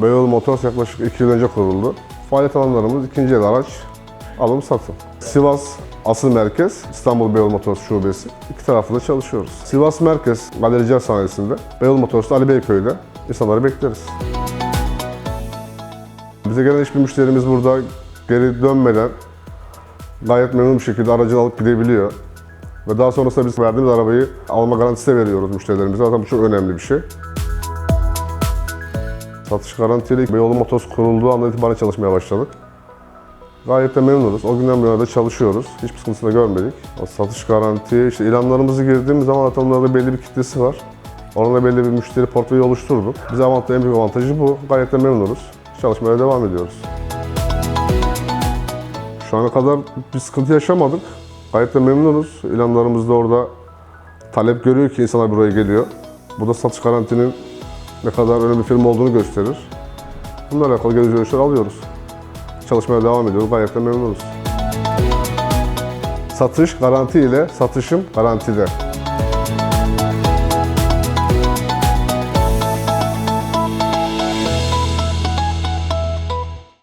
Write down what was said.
Motors yaklaşık 2 yıl önce kuruldu. Faaliyet alanlarımız ikinci el araç, alım satım. Sivas asıl merkez İstanbul Beyoğlu Motors Şubesi. İki tarafta da çalışıyoruz. Sivas merkez galericiler sanayisinde, Beyoğlu Motors'ta Ali Beyköy'de insanları bekleriz. Bize gelen hiçbir müşterimiz burada geri dönmeden gayet memnun bir şekilde aracını alıp gidebiliyor. Ve daha sonrasında biz verdiğimiz arabayı alma garantisi de veriyoruz müşterilerimize. Zaten bu çok önemli bir şey. Satış garantili Beyoğlu Motors kurulduğu andan itibaren çalışmaya başladık. Gayet de memnunuz. O günden bu yana da çalışıyoruz. Hiçbir sıkıntısını görmedik. O satış garanti, işte ilanlarımızı girdiğimiz zaman zaten onlarda belli bir kitlesi var. Onunla belli bir müşteri portföyü oluşturduk. Bize avantajı, en büyük avantajı bu. Gayet de memnunuz. Çalışmaya devam ediyoruz. Şu ana kadar bir sıkıntı yaşamadık. Gayet de memnunuz. İlanlarımız da orada talep görüyor ki insanlar buraya geliyor. Bu da satış garantinin ne kadar önemli bir firma olduğunu gösterir. Bunlarla alakalı geri dönüşler alıyoruz. Çalışmaya devam ediyoruz. Gayet de memnunuz. Satış garanti ile satışım garantide.